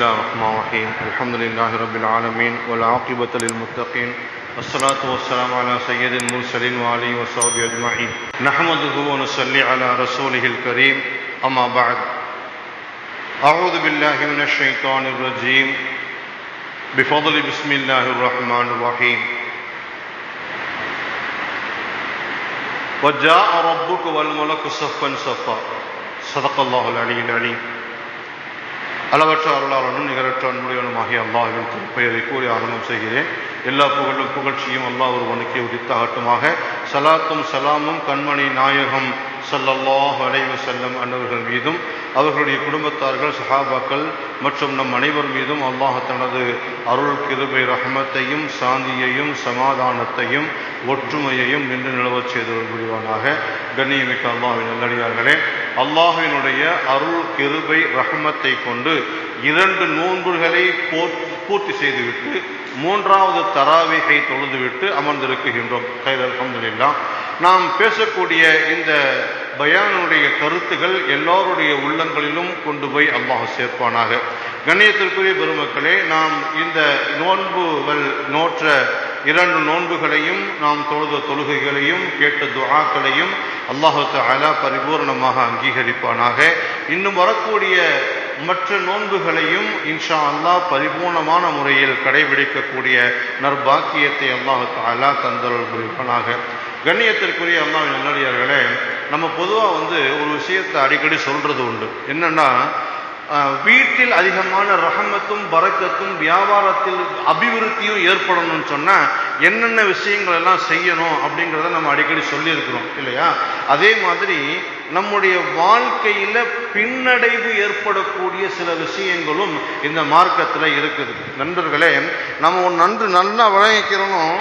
الله الرحمن الرحيم الحمد لله رب العالمين والعاقبة للمتقين والصلاة والسلام على سيد المرسلين وعليه وصحبه أجمعين نحمده ونصلي على رسوله الكريم أما بعد أعوذ بالله من الشيطان الرجيم بفضل بسم الله الرحمن الرحيم وجاء ربك والملك صفا صفا صدق الله العلي العليم அளவற்ற அருளாளனும் நிகரற்ற அன்புடையவனுமாகிய அல்லாஹின் பெயரை கூறி ஆரம்பம் செய்கிறேன். எல்லா புகழும் புகழ்ச்சியும் அல்லாஹ் ஒருவனுக்கே உதித்தாகட்டுமாக சலாத்தும் சலாமும் கண்மணி நாயகம் சல்லல்லாஹ் அலைஹி செல்லம் அன்னவர்கள் மீதும் அவர்களுடைய குடும்பத்தார்கள் சஹாபாக்கள் மற்றும் நம் அனைவர் மீதும் அல்லாஹ் தனது அருள் கிருபை ரஹமத்தையும் சாந்தியையும் சமாதானத்தையும் ஒற்றுமையையும் நின்று நிலவச் செய்தவர் புரிவானாக. கண்ணியமிக்க அல்லாஹின் நல்லடியார்களே அல்லாஹினுடைய அருள் கிருபை ரஹமத்தை கொண்டு இரண்டு நோன்புகளை போர்- பூர்த்தி செய்துவிட்டு மூன்றாவது தராவிகை தொழுதுவிட்டு அமர்ந்திருக்குகின்றோம் கைதல் அல்ஹம்துலில்லாஹ் நாம் பேசக்கூடிய இந்த பயானுடைய கருத்துகள் எல்லோருடைய உள்ளங்களிலும் கொண்டு போய் அல்லாஹ் சேர்ப்பானாக. கண்ணியத்திற்குரிய பெருமக்களே நாம் இந்த நோன்புகள் நோற்ற இரண்டு நோன்புகளையும் நாம் தொழுத தொழுகைகளையும் கேட்ட துஆக்களையும் அல்லாஹு தஆலா பரிபூர்ணமாக அங்கீகரிப்பானாக. இன்னும் வரக்கூடிய மற்ற நோன்புகளையும் இன்ஷா அல்லாஹ் பரிபூர்ணமான முறையில் கடைபிடிக்கக்கூடிய நற்பாக்கியத்தை அல்லாஹு தஆலா தந்தல் புரிப்பானாக. கண்ணியத்திற்குரிய அல்லாஹ்வின் நல்லடியார்களே நம்ம பொதுவாக வந்து ஒரு விஷயத்தை அடிக்கடி சொல்கிறது உண்டு. என்னென்னா வீட்டில் அதிகமான ரகமத்தும் பறக்கத்தும் வியாபாரத்தில் அபிவிருத்தியும் ஏற்படணும்னு சொன்னால் என்னென்ன விஷயங்கள் எல்லாம் செய்யணும் அப்படிங்கிறத நம்ம அடிக்கடி சொல்லியிருக்கிறோம் இல்லையா? அதே மாதிரி நம்முடைய வாழ்க்கையில் பின்னடைவு ஏற்படக்கூடிய சில விஷயங்களும் இந்த மார்க்கத்தில் இருக்குது. நண்பர்களே நம்ம நன்று நல்லா வழங்கிக்கிறோம்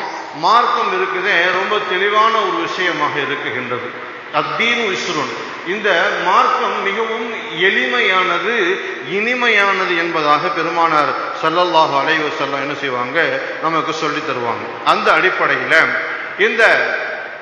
மார்க்கம் இருக்குதே ரொம்ப தெளிவான ஒரு விஷயமாக இருக்குகின்றது. அத்தீனு இஸ்ருன் இந்த மார்க்கம் மிகவும் எளிமையானது இனிமையானது என்பதாக பெருமானார் சல்லல்லாஹு அலைஹி செல்லம் என்ன செய்வாங்க? நமக்கு சொல்லி தருவாங்க. அந்த அடிப்படையில் இந்த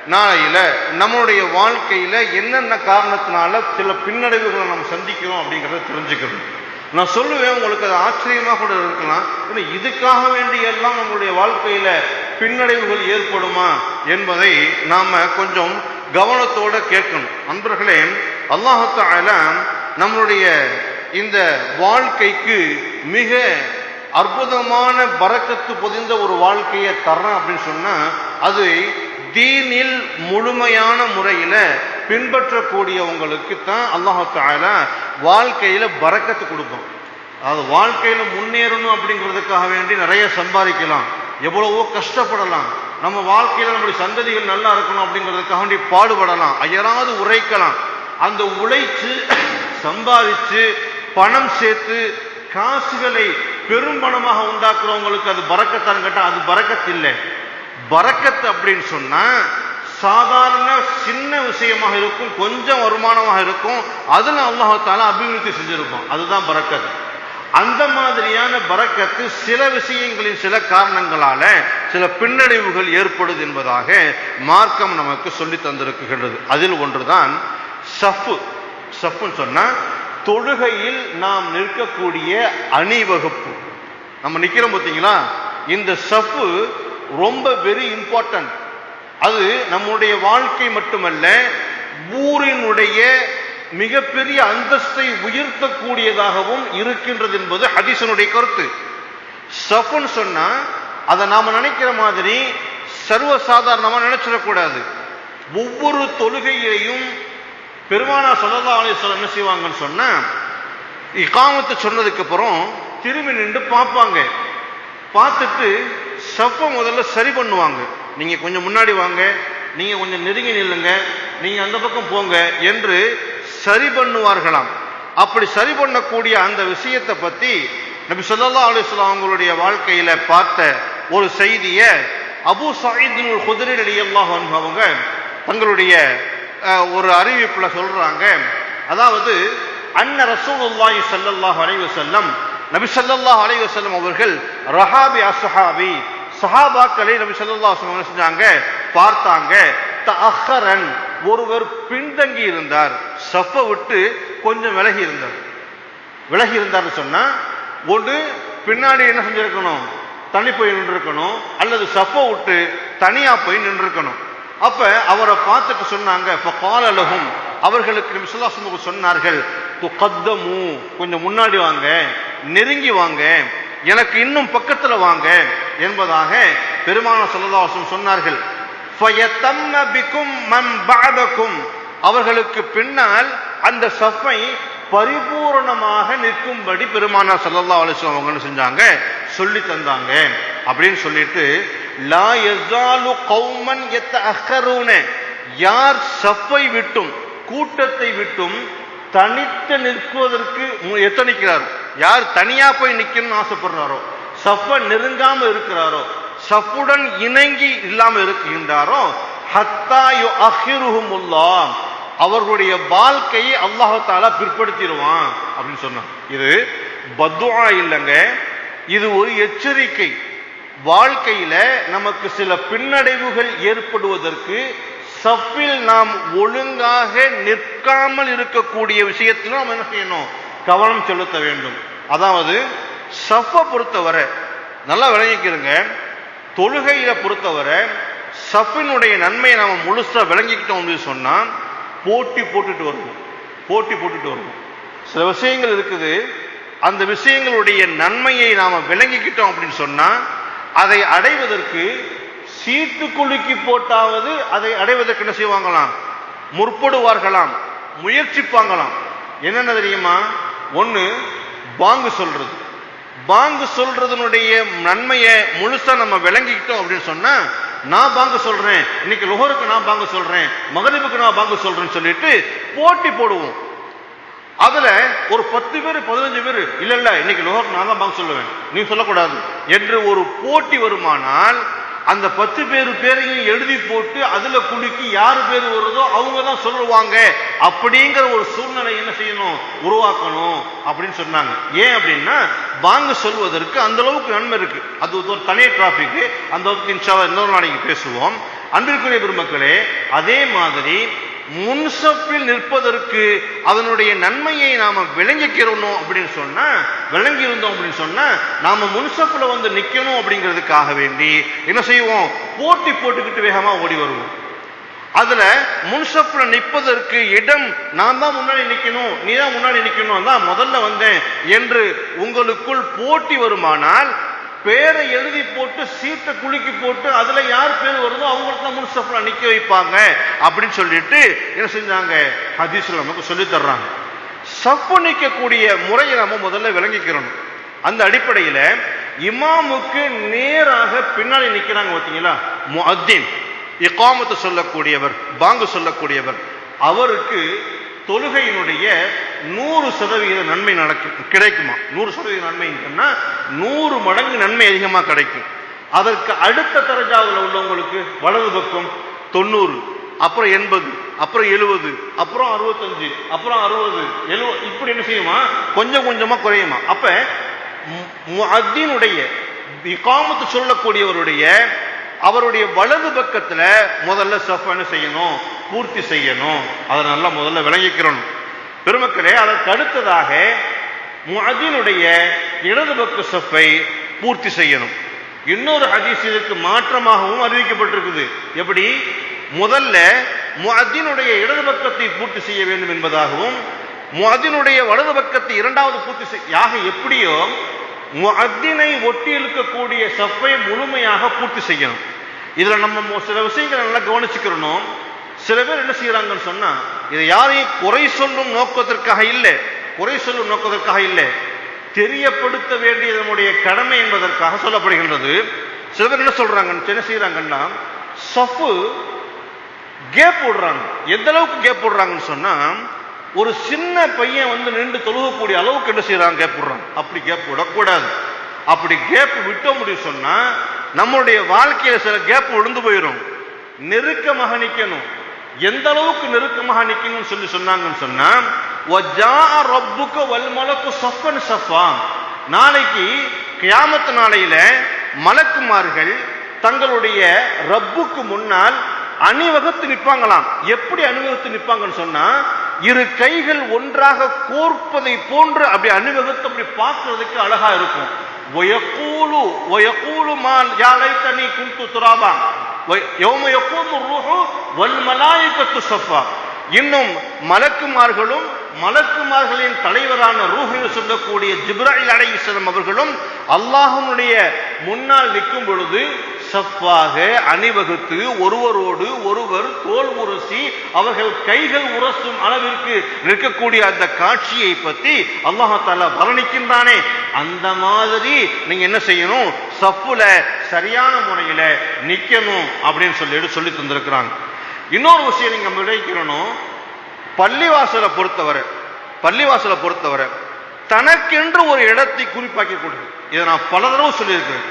நாளையில் நம்மளுடைய வாழ்க்கையில் என்னென்ன காரணத்தினால சில பின்னடைவுகளை நம்ம சந்திக்கிறோம் அப்படிங்கிறத தெரிஞ்சுக்கணும். நான் சொல்லுவேன் உங்களுக்கு அது ஆச்சரியமாக கூட இருக்கலாம். ஏன்னா இதுக்காக வேண்டி எல்லாம் நம்மளுடைய வாழ்க்கையில் பின்னடைவுகள் ஏற்படுமா என்பதை நாம் கொஞ்சம் கவனத்தோட கேட்கணும். நண்பர்களே அல்லாஹால நம்மளுடைய இந்த வாழ்க்கைக்கு மிக அற்புதமான பறக்கத்து பொதிந்த ஒரு வாழ்க்கையை தர்றேன் அப்படின்னு சொன்னா அது தீனில் முழுமையான முறையில பின்பற்றக்கூடியவங்களுக்கு தான் அல்லாஹால வாழ்க்கையில பறக்கத்து கொடுப்போம் அதாவது வாழ்க்கையில முன்னேறணும் அப்படிங்கிறதுக்காக வேண்டி நிறைய சம்பாதிக்கலாம். எவ்வளவோ கஷ்டப்படலாம். நம்ம வாழ்க்கையில் நம்முடைய சந்ததிகள் நல்லா இருக்கணும் அப்படிங்கிறதுக்காக வேண்டி பாடுபடலாம். அயராது உழைக்கலாம் அந்த உழைச்சு சம்பாதிச்சு பணம் சேர்த்து காசுகளை பெரும் பணமாக உண்டாக்குறவங்களுக்கு அது பறக்கத்தான்னு கேட்டால் அது பறக்கத்து இல்லை. பறக்கத்து அப்படின்னு சொன்னா சாதாரண சின்ன விஷயமாக இருக்கும் கொஞ்சம் வருமானமாக இருக்கும் அதுல அல்லாஹால அபிவிருத்தி செஞ்சிருக்கும் அதுதான் பறக்கத்து. அந்த மாதிரியான பறக்கத்து சில விஷயங்களின் சில காரணங்களால சில பின்னடைவுகள் ஏற்படுது என்பதாக மார்க்கம் நமக்கு சொல்லி தந்திருக்குகின்றது அதில் ஒன்றுதான் சஃபு. சஃப்னு சொன்னா தொழுகையில் நாம் நிற்கக்கூடிய அணிவகுப்பு. நம்ம நிற்கிறோம் பார்த்தீங்களா? இந்த சஃபு ரொம்ப வெரி இம்பார்ட்டன்ட் அது நம்முடைய வாழ்க்கை மட்டுமல்ல ஊரினுடைய மிகப்பெரிய அந்தஸ்தை உயர்த்தக்கூடியதாகவும் இருக்கின்றது என்பது ஹதீசனுடைய கருத்து. சஃபுன்னு சொன்னா அதை நாம் நினைக்கிற மாதிரி சர்வசாதாரணமாக நினைச்சிடக்கூடாது. ஒவ்வொரு தொழுகையிலையும் பெருமானா சொல்லதா அலிஸ்வரம் என்ன செய்வாங்கன்னு சொன்னா இகாமத்தை சொன்னதுக்கு அப்புறம் திரும்பி நின்று பார்ப்பாங்க. பார்த்துட்டு சப்ப முதல்ல சரி பண்ணுவாங்க. நீங்கள் கொஞ்சம் முன்னாடி வாங்க நீங்கள் கொஞ்சம் நெருங்கி நில்லுங்க நீங்கள் அந்த பக்கம் போங்க என்று சரி பண்ணுவார்களாம். அப்படி சரி பண்ணக்கூடிய அந்த விஷயத்தை பத்தி நபி சொல்லா அலைஹி அவங்களுடைய வாழ்க்கையில பார்த்த ஒரு செய்தியை அபு சயீத் குதிரை ரலியல்லாஹு அவங்க தங்களுடைய ஒரு அறிவிப்புல சொல்றாங்க. அதாவது அன்ன ரசூலுல்லாஹி ஸல்லல்லாஹு அலைஹி வஸல்லம் நபி ஸல்லல்லாஹு அலைஹி வஸல்லம் அவர்கள் ரஹாபி அஸ்ஹாபி சஹாபாக்களை நபி ஸல்லல்லாஹு அலைஹி வஸல்லம் செஞ்சாங்க? பார்த்தாங்க. தஅஹரன் ஒருவர் பின்தங்கி இருந்தார் சஃப விட்டு கொஞ்சம் விலகி இருந்தார். விலகி இருந்தார்னு சொன்னா ஒன்று பின்னாடி என்ன செஞ்சிருக்கணும்? தனி போய் நின்றுருக்கணும் அல்லது சஃபை விட்டு தனியா போய் நின்றுருக்கணும். அப்ப அவரை பார்த்துட்டு சொன்னாங்க காலலகும் அவர்களுக்கு விசுவாசமுக சொன்னார்கள் துகத்தமு. கொஞ்சம் முன்னாடி வாங்க நெருங்கி வாங்க எனக்கு இன்னும் பக்கத்துல வாங்க என்பதாக பெருமான சொல்லதாசம் சொன்னார்கள். அவர்களுக்கு பின்னால் அந்த சஃபை பரிபூர்ணமாக நிற்கும்படி பெருமானா சல்லா அலிஸ்லாம் அவங்க செஞ்சாங்க சொல்லி தந்தாங்க. அப்படின்னு சொல்லிட்டு லா எஸ்ஸாலு கௌமன் எத்த அஹரூனே யார் சஃபை விட்டும் கூட்டத்தை விட்டும் தனித்து நிற்குவதற்கு நிற்பதற்கு எத்தனிக்கிறார்? யார் தனியா போய் நிற்கணும்னு ஆசைப்படுறாரோ? சஃப நெருங்காம இருக்கிறாரோ? சஃபுடன் இணங்கி இல்லாமல் இருக்கின்றாரோ? ஹத்தா யு அவர்களுடைய வாழ்க்கையை அல்லாஹால பிற்படுத்திடுவான் அப்படின்னு சொன்னான் இது பத்துவா இல்லைங்க. இது ஒரு எச்சரிக்கை. வாழ்க்கையில நமக்கு சில பின்னடைவுகள் ஏற்படுவதற்கு சஃபில் நாம் ஒழுங்காக நிற்காமல் இருக்கக்கூடிய விஷயத்திலும் நம்ம என்ன செய்யணும்? கவனம் செலுத்த வேண்டும். அதாவது சஃபை பொறுத்தவரை நல்லா விளங்கிக்கிறங்க. தொழுகையில பொறுத்தவரை சஃபினுடைய நன்மையை நாம் முழுசாக விளங்கிக்கிட்டோம் அப்படின்னு சொன்னால் போட்டி போட்டுட்டு வருவோம். போட்டி போட்டுட்டு வருவோம். சில விஷயங்கள் இருக்குது. அந்த விஷயங்களுடைய நன்மையை நாம் விளங்கிக்கிட்டோம் அப்படின்னு சொன்னால் அதை அடைவதற்கு சீட்டு குலுக்கி போட்டாவது அதை அடைவதற்கு என்ன செய்வாங்களாம்? முற்படுவார்களாம். முயற்சிப்பாங்களாம். என்னென்ன தெரியுமா? ஒன்று பாங்கு சொல்றது. பாங்கு சொல்றதனுடைய நன்மையை முழுசா நம்ம விளங்கிக்கிட்டோம் அப்படின்னு சொன்னா நான் பாங்கு சொல்றேன். இன்னைக்கு லுகருக்கு நான் பாங்கு சொல்றேன். மகரிபுக்கு நான் பாங்கு சொல்றேன்னு சொல்லிட்டு போட்டி போடுவோம். அதுல ஒரு பத்து பேர் பதினஞ்சு பேர் இல்ல இல்ல இன்னைக்கு லோகருக்கு நான் தான் பாங்கு சொல்லுவேன். நீ சொல்லக்கூடாது. என்று ஒரு போட்டி வருமானால் அந்த பத்து பேர் பேரையும் எழுதி போட்டு அதுல குலுக்கி யாரு பேர் வருதோ அவங்க தான் சொல்லுவாங்க. அப்படிங்கிற ஒரு சூழ்நிலை என்ன செய்யணும்? உருவாக்கணும் அப்படின்னு சொன்னாங்க. ஏன் அப்படின்னா பாங்கு சொல்வதற்கு அந்த அளவுக்கு நன்மை இருக்கு. அது ஒரு தனி டிராபிக் அந்த அளவுக்கு இன்ஷாவா இன்னொரு நாளைக்கு பேசுவோம். அன்பிற்குரிய பெருமக்களே அதே மாதிரி முன்சப்பில் நிற்பதற்கு அதனுடைய நன்மையை நாம விளங்கிக்கிறோம் அப்படின்னு சொன்னா விளங்கி இருந்தோம் அப்படின்னு சொன்னா நாம முன்சப்பில் வந்து நிக்கணும் அப்படிங்கிறதுக்காக வேண்டி என்ன செய்வோம்? போட்டி போட்டுக்கிட்டு வேகமா ஓடி வருவோம். அதுல முன்சப்பில் நிற்பதற்கு இடம் நான் தான் முன்னாடி நிக்கணும் நீ தான் முன்னாடி நிக்கணும் தான் முதல்ல வந்தேன் என்று உங்களுக்குள் போட்டி வருமானால் பேரை எழுதி போட்டு சீட்டை குலுக்கி போட்டு அதுல யார் பேர் வருதோ அவங்களுக்கு நிக்க வைப்பாங்க அப்படின்னு சொல்லிட்டு என்ன செஞ்சாங்க? ஹதீஸ்ல நமக்கு சொல்லி தர்றாங்க. சப்பு நிக்கக்கூடிய முறையை நம்ம முதல்ல விளங்கிக்கிறோம் அந்த அடிப்படையில இமாமுக்கு நேராக பின்னாடி நிக்கிறாங்க பார்த்தீங்களா முஹத்தீன் இகாமத்து சொல்லக்கூடியவர் பாங்கு சொல்லக்கூடியவர். அவருக்கு தொழுகையினுடைய நூறு சதவீத நன்மை நடக்கும் கிடைக்குமா? நூறு சதவீத நன்மைன்னு சொன்னா நூறு மடங்கு நன்மை அதிகமா கிடைக்கும். அதற்கு அடுத்த தரஜாவில் உள்ளவங்களுக்கு வலது பக்கம் தொண்ணூறு அப்புறம் எண்பது அப்புறம் எழுபது அப்புறம் அறுபத்தஞ்சு அப்புறம் அறுபது எழுவ இப்படி என்ன செய்யுமா? கொஞ்சம் கொஞ்சமா குறையுமா? அப்ப முஅத்தினுடைய இகாமத்து சொல்லக்கூடியவருடைய அவருடைய வலது பக்கத்துல முதல்ல சஃப் என்ன செய்யணும்? பூர்த்தி செய்யணும். அதை நல்லா முதல்ல விளங்கிக்கிறோம் பெருமக்களே அதற்கு அடுத்ததாக முஅத்தினுடைய இடது பக்க சஃபை பூர்த்தி செய்யணும். இன்னொரு ஹதீஸ் இதற்கு மாற்றமாகவும் அறிவிக்கப்பட்டிருக்குது. எப்படி? முதல்ல முஅத்தினுடைய இடது பக்கத்தை பூர்த்தி செய்ய வேண்டும் என்பதாகவும் முஅத்தினுடைய வலது பக்கத்தை இரண்டாவது பூர்த்தி யாக எப்படியோ முஅத்தினை ஒட்டி இருக்கக்கூடிய சஃப்பை முழுமையாக பூர்த்தி செய்யணும். இதில் நம்ம சில விஷயங்களை நல்லா கவனிச்சுக்கிறணும் சில பேர் என்ன செய்யறாங்கன்னு சொன்னா இதை யாரையும் குறை சொல்லும் நோக்கத்திற்காக இல்லை. குறை சொல்லும் நோக்கத்திற்காக இல்லை. தெரியப்படுத்த வேண்டியது நம்முடைய கடமை என்பதற்காக சொல்லப்படுகின்றது. சில பேர் என்ன சொல்றாங்கன்னு என்ன செய்யறாங்கன்னா சஃபு கேப் விடுறாங்க. எந்த அளவுக்கு கேப் விடுறாங்கன்னு சொன்னா ஒரு சின்ன பையன் வந்து நின்று தொழுகக்கூடிய அளவுக்கு என்ன செய்யறாங்க கேப் விடுறாங்க அப்படி கேப் விடக்கூடாது. அப்படி கேப் விட்ட முடியும் சொன்னா நம்மளுடைய வாழ்க்கையில சில கேப் விழுந்து போயிடும் நெருக்கமாக நிற்கணும் எந்த அளவுக்கு நெருக்கமாக நிற்கணும்னு சொல்லி சொன்னாங்கன்னு சொன்னா ரப்புக்கு வல்மலக்கு சொப்பன் சஃபான் நாளைக்கு கியாமத்து நாளையில மலக்குமார்கள் தங்களுடைய ரப்புக்கு முன்னால் அணிவகுத்து நிற்பாங்களாம். எப்படி அணிவகுத்து நிற்பாங்கன்னு சொன்னா இரு கைகள் ஒன்றாக கோர்ப்பதை போன்று அப்படி அணிவகுத்து அப்படி பார்க்கறதுக்கு அழகா இருக்கும். ஒயக்கூலு ஒயக்கூலு மால் யாழை தனி குந்து துராபான். யோம எப்போதும் ரூஹு வல்மலாய்க்கு சஃபா இன்னும் மலக்குமார்களும் மலக்குமார்களின் தலைவரான ரூஹில் சொல்லக்கூடிய ஜிப்ராயில் அலைஹிஸ்ஸலாம் அவர்களும் அல்லாஹனுடைய முன்னால் நிற்கும் பொழுது சஃப்பாக அணிவகுத்து ஒருவரோடு ஒருவர் தோல் உரசி அவர்கள் கைகள் உரசும் அளவிற்கு நிற்கக்கூடிய அந்த காட்சியை பற்றி அல்லாஹால வர்ணிக்கின்றானே. அந்த மாதிரி நீங்க என்ன செய்யணும்? சஃப்புல சரியான முறையில நிக்கணும் அப்படின்னு சொல்லிட்டு சொல்லி தந்திருக்கிறாங்க. இன்னொரு விஷயம் நீங்க விளைவிக்கணும் பள்ளிவாசலை பொறுத்தவரை பள்ளிவாசலை பொறுத்தவரை தனக்கென்று ஒரு இடத்தை குறிப்பாக்கி கொடுக்கு இதை நான் பல தடவை சொல்லியிருக்கிறேன்.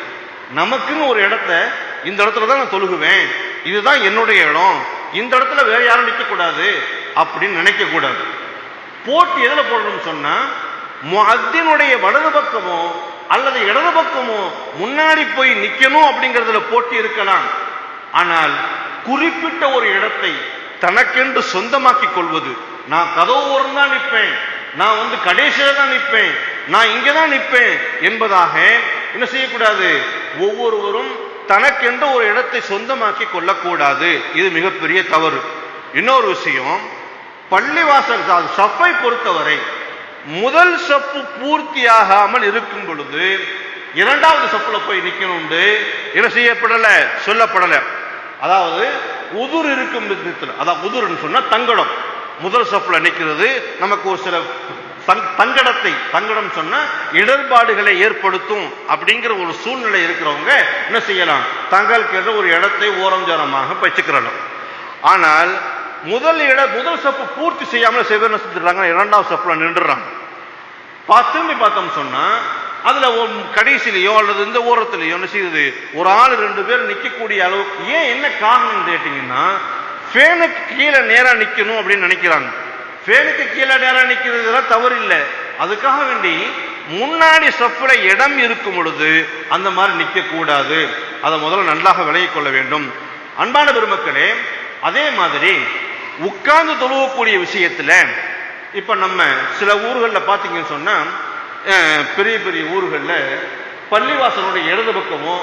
நமக்குன்னு ஒரு இடத்த இந்த இடத்துல தான் நான் தொழுகுவேன். இதுதான் என்னுடைய இடம். இந்த இடத்துல வேற யாரும் நிற்கக்கூடாது அப்படின்னு நினைக்கக்கூடாது. போட்டு போட்டி போடணும்னு சொன்னால் முஅத்தினுடைய வலது பக்கமோ அல்லது இடது பக்கமோ முன்னாடி போய் நிற்கணும் அப்படிங்கிறதுல போட்டி இருக்கலாம். ஆனால் குறிப்பிட்ட ஒரு இடத்தை தனக்கென்று சொந்தமாக்கி கொள்வது. நான் கதவோரம் தான் நிற்பேன். நான் வந்து கடைசியில தான் நிற்பேன். நான் இங்கே தான் நிற்பேன் என்பதாக என்ன செய்யக்கூடாது? ஒவ்வொருவரும் தனக்கென்று ஒரு இடத்தை சொந்தமாக்கி கொள்ளக்கூடாது. இது மிகப்பெரிய தவறு. இன்னொரு விஷயம் பள்ளிவாசல் சப்பை பொறுத்தவரை முதல் சப்பு பூர்த்தியாகாமல் இருக்கும் பொழுது இரண்டாவது சப்புல போய் நிக்கணும்னு என்ன செய்யப்படல? சொல்லப்படலை. அதாவது உதுர் இருக்கும் விதத்தில் அதாவது உதுர்னு சொன்னா தங்கடம். முதல் சொப்பில் நிற்கிறது நமக்கு ஒரு சில தங்கடத்தை தங்கடம் சொன்ன இடர்பாடுகளை ஏற்படுத்தும் அப்படிங்கிற ஒரு சூழ்நிலை இருக்கிறவங்க என்ன செய்யலாம்? தங்களுக்கு ஒரு இடத்தை ஓரஞ்சோரமாக வச்சுக்கிறணும் ஆனால் முதல் இட முதல் சப்பு பூர்த்தி செய்யாமல் சில என்ன செஞ்சிடறாங்க இரண்டாவது சப்பில் நின்றுறாங்க. திரும்பி பார்த்தோம் சொன்னா அதுல ஒரு கடைசிலையோ அல்லது இந்த ஓரத்திலேயோ என்ன செய்யுது? ஒரு ஆள் ரெண்டு பேர் நிக்கக்கூடிய அளவுக்கு ஏன் என்ன காரணம் கேட்டீங்கன்னா ஃபேனுக்கு கீழே நேரா நிக்கணும் அப்படின்னு நினைக்கிறாங்க. ஃபேனுக்கு கீழே நேரா நிக்கிறதுலாம் தவறு இல்லை. அதுக்காக வேண்டி முன்னாடி சப்புல இடம் இருக்கும் பொழுது அந்த மாதிரி நிக்க கூடாது அதை முதல்ல நன்றாக விலகிக் கொள்ள வேண்டும். அன்பான பெருமக்களே அதே மாதிரி உட்கார்ந்து தொழுவக்கூடிய விஷயத்துல இப்ப நம்ம சில ஊர்களில் பாத்தீங்கன்னு சொன்னா பெரிய பெரிய ஊர்களில் பள்ளிவாசலுடைய இடது பக்கமோ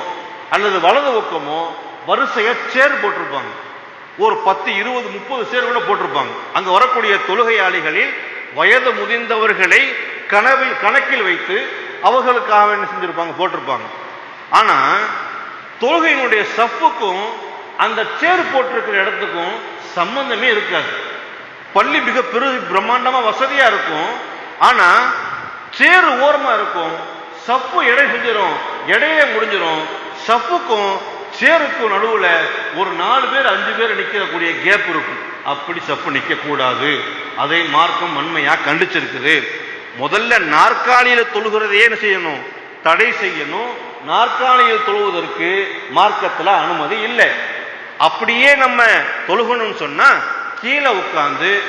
அல்லது வலது பக்கமோ வரிசையாக சேர் போட்டிருப்பாங்க. ஒரு பத்து இருபது முப்பது சேர் கூட போட்டிருப்பாங்க. அங்கே வரக்கூடிய தொழுகையாளிகளில் வயது முதிர்ந்தவர்களை கனவில் கணக்கில் வைத்து அவர்களுக்காக என்ன செஞ்சிருப்பாங்க போட்டிருப்பாங்க. ஆனால் தொழுகையினுடைய சப்புக்கும் அந்த சேர் போட்டிருக்கிற இடத்துக்கும் சம்பந்தமே இருக்காது. பள்ளி மிக பெரு பிரம்மாண்டமாக வசதியாக இருக்கும். ஆனால் சேறு ஓரமா இருக்கும் சப்பு எடை செஞ்சிடும் எடையே முடிஞ்சிடும் சப்புக்கும் சேருக்கும் நடுவுல ஒரு நாலு பேர் அஞ்சு பேர் நிற்கக்கூடிய கேப் இருக்கும். அப்படி சப்பு நிற்கக்கூடாது கூடாது அதை மார்க்கம் வன்மையா கண்டிச்சிருக்குது. முதல்ல நாற்காலியில தொழுகிறதையே என்ன செய்யணும்? தடை செய்யணும். நாற்காலியில் தொழுவதற்கு மார்க்கத்துல அனுமதி இல்லை. அப்படியே நம்ம தொழுகணும்னு சொன்னா கீழே உட்காந்து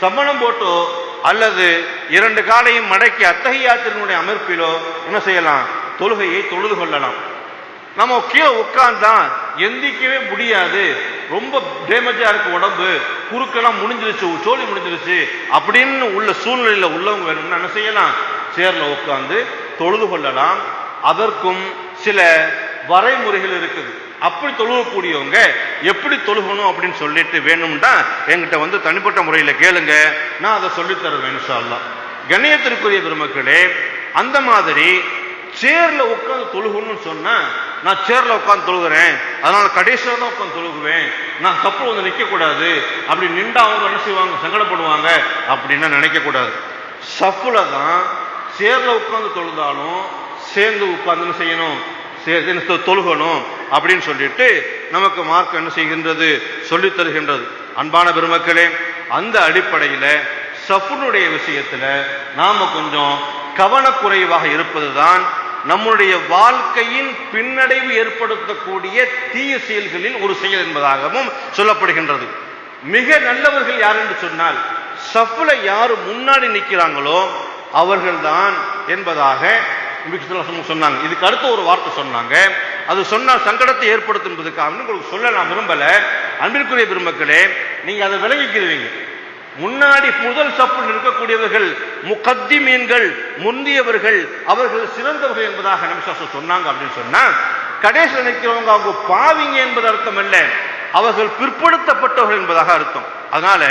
சமணம் போட்டோ அல்லது இரண்டு காலையும் மடக்கி அத்தகையாத்தினுடைய அமைப்பிலோ என்ன செய்யலாம்? தொழுகையை தொழுது கொள்ளலாம். நம்ம கீழே உட்கார்ந்தா எந்திக்கவே முடியாது. ரொம்ப டேமேஜாக இருக்கு உடம்பு. குறுக்கெல்லாம் முடிஞ்சிருச்சு சோழி முடிஞ்சிருச்சு அப்படின்னு உள்ள சூழ்நிலையில் உள்ளவங்க வேணும்னா என்ன செய்யலாம்? சேரில் உட்காந்து தொழுது கொள்ளலாம். அதற்கும் சில வரைமுறைகள் இருக்குது. அப்படி தொழுகக்கூடியவங்க எப்படி தொழுகணும் அப்படின்னு சொல்லிட்டு வேணும்னா என்கிட்ட வந்து தனிப்பட்ட முறையில் கேளுங்க. நான் அதை சொல்லித்தருவேன் சொல்லலாம் கணியத்திற்குரிய பெருமக்களே அந்த மாதிரி சேர்ல உட்காந்து தொழுகணும்னு சொன்னா நான் சேர்ல உட்காந்து தொழுகிறேன். அதனால கடைசியில தான் உட்காந்து தொழுகுவேன். நான் தப்பு வந்து நிற்கக்கூடாது கூடாது அப்படி நின்று அவங்க என்ன செய்வாங்க? சங்கடப்படுவாங்க. அப்படின்னு நினைக்க கூடாது தான் சேர்ல உட்காந்து தொழுதாலும் சேர்ந்து உட்காந்துன்னு செய்யணும். தொழுகணும் அப்படின்னு சொல்லிட்டு நமக்கு மார்க் என்ன செய்கின்றது? சொல்லித் தருகின்றது. அன்பான பெருமக்களே அந்த அடிப்படையில சஃபுனுடைய விஷயத்துல நாம கொஞ்சம் கவனக்குறைவாக இருப்பதுதான் நம்முடைய வாழ்க்கையின் பின்னடைவு ஏற்படுத்தக்கூடிய தீய செயல்களில் ஒரு செயல் என்பதாகவும் சொல்லப்படுகின்றது. மிக நல்லவர்கள் யார் என்று சொன்னால் சஃப்ல யாரு முன்னாடி நிற்கிறாங்களோ அவர்கள்தான் என்பதாக சொன்னாங்க. இதுக்கு அடுத்த ஒரு வார்த்தை சொன்னாங்க. அது சொன்னால் சங்கடத்தை ஏற்படுத்தும்பதுக்காக உங்களுக்கு சொல்ல நான் விரும்பல. அன்பிற்குரிய பெருமக்களே நீங்க அதை விளங்கிக்கிறீங்க. முன்னாடி முதல் சப்பில் இருக்கக்கூடியவர்கள் முகத்திமீன்கள் முந்தியவர்கள் அவர்கள் சிறந்தவர்கள் என்பதாக நிமிஷம் சொன்னாங்க அப்படின்னு சொன்னா கடைசியில் நிற்கிறவங்க அவங்க பாவிங்க என்பது அர்த்தம் அல்ல. அவர்கள் பிற்படுத்தப்பட்டவர்கள் என்பதாக அர்த்தம். அதனால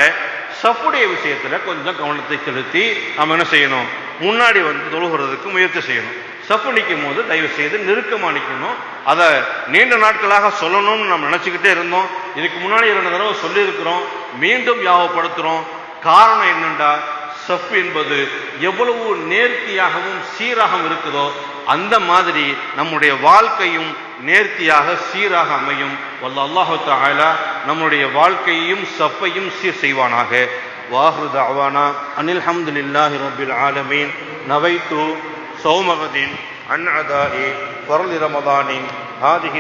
சப்புடைய விஷயத்துல கொஞ்சம் கவனத்தை செலுத்தி நம்ம என்ன செய்யணும்? முன்னாடி வந்து தொழுகிறதுக்கு முயற்சி செய்யணும். சப்பு நிற்கும் போது தயவு செய்து நெருக்கமாக நிற்கணும் அதை நீண்ட நாட்களாக சொல்லணும்னு நம்ம நினச்சிக்கிட்டே இருந்தோம். இதுக்கு முன்னாடி இரண்டு தடவை சொல்லியிருக்கிறோம். மீண்டும் ஞாபகப்படுத்துறோம் காரணம் என்னண்டா? சஃப் என்பது எவ்வளவு நேர்த்தியாகவும் சீராகவும் இருக்குதோ அந்த மாதிரி நம்முடைய வாழ்க்கையும் நேர்த்தியாக சீராக அமையும். வல்ல அல்லாஹு தஆலா நம்முடைய வாழ்க்கையையும் சப்பையும் சீர் செய்வானாக. واخر دعوانا ان الحمد لله رب العالمين نويت صوم غد عن عداء فرل رمضان هذه